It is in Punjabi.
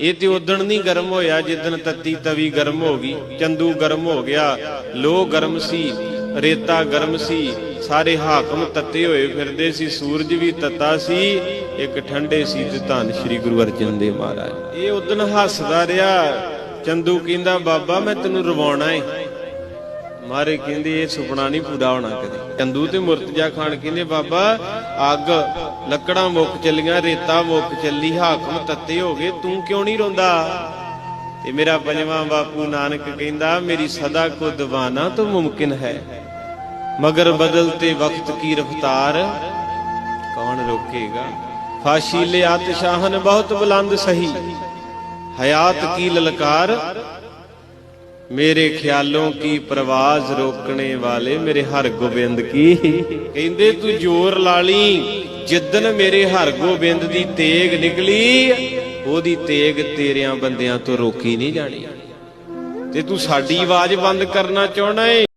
ਇਹ ਤੇ ਉਦਣ ਨਹੀਂ ਗਰਮ ਹੋਇਆ ਜਿੱਦਣ ਤੱਤੀ ਤਵੀ ਗਰਮ ਹੋ ਗਈ, ਚੰਦੂ ਗਰਮ ਹੋ ਗਿਆ, ਲੋਹ ਗਰਮ ਸੀ, ਰੇਤਾ ਗਰਮ ਸੀ, ਸਾਰੇ ਹਾਕਮ ਤੱਤੇ ਹੋਏ ਫਿਰਦੇ ਸੀ, ਸੂਰਜ ਵੀ ਤੱਤਾ ਸੀ, ਇੱਕ ਠੰਡੇ ਸੀ ਤੇ ਧੰਨ ਸ੍ਰੀ ਗੁਰੂ ਅਰਜਨ ਦੇਵ ਮਹਾਰਾਜ। ਇਹ ਉਦਣ ਹੱਸਦਾ ਰਿਹਾ, ਚੰਦੂ ਕਹਿੰਦਾ, ਬਾਬਾ, ਮੈਂ ਤੈਨੂੰ ਰਵਾਉਣਾ ਏ। ਮਾਰੇ ਕਹਿੰਦੇ ਇਹ ਸੁਪਨਾ ਨਹੀਂ ਪੂਰਾ ਹੋਣਾ ਕਦੇ। ਚੰਦੂ ਤੇ ਮੁਰਤਜਾ ਖਾਨ ਕਹਿੰਦੇ, ਬਾਬਾ, ਅੱਗ, ਲੱਕੜਾਂ ਮੁੱਕ ਚੱਲੀਆਂ, ਰੇਤਾ ਮੁੱਕ ਚੱਲੀ, ਹਾਕਮ ਤੱਤੇ ਹੋ ਗਏ, ਤੂੰ ਕਿਉਂ ਨਹੀਂ ਰੋਂਦਾ? ਤੇ ਮੇਰਾ ਪੰਜਵਾਂ ਬਾਪੂ ਨਾਨਕ ਕਹਿੰਦਾ, ਮੇਰੀ ਸਦਾ ਕੋ ਦੀਵਾਨਾ ਤੋਂ ਮੁਮਕਿਨ ਹੈ। ਮਗਰ ਬਦਲਤੇ ਵਕਤ ਕੀ ਰਫਤਾਰ? ਕੌਣ ਰੋਕੇਗਾ? ਫਾਸ਼ੀਲੇ ਆਤਸ਼ਾਹਨ ਬਹੁਤ ਬੁਲੰਦ ਸਹੀ। ਹਯਾਤ ਕੀ ਲਲਕਾਰ? ਮੇਰੇ ਖਿਆਲੋਂ ਕੀ ਪ੍ਰਵਾਜ਼ ਰੋਕਣੇ ਵਾਲੇ ਮੇਰੇ ਹਰ ਗੋਬਿੰਦ ਕੀ? ਕਹਿੰਦੇ ਤੂੰ ਜ਼ੋਰ ਲਾ ਲਈ ਜਿੱਦਨ ਮੇਰੇ ਹਰ ਗੋਬਿੰਦ ਦੀ ਤੇਗ ਨਿਕਲੀ, ਉਹਦੀ ਤੇਗ ਤੇਰਿਆਂ ਬੰਦਿਆਂ ਤੋਂ ਰੋਕੀ ਨਹੀਂ ਜਾਣੀ। ਤੇ ਤੂੰ ਸਾਡੀ ਆਵਾਜ਼ ਬੰਦ ਕਰਨਾ ਚਾਹਣਾ ਏ?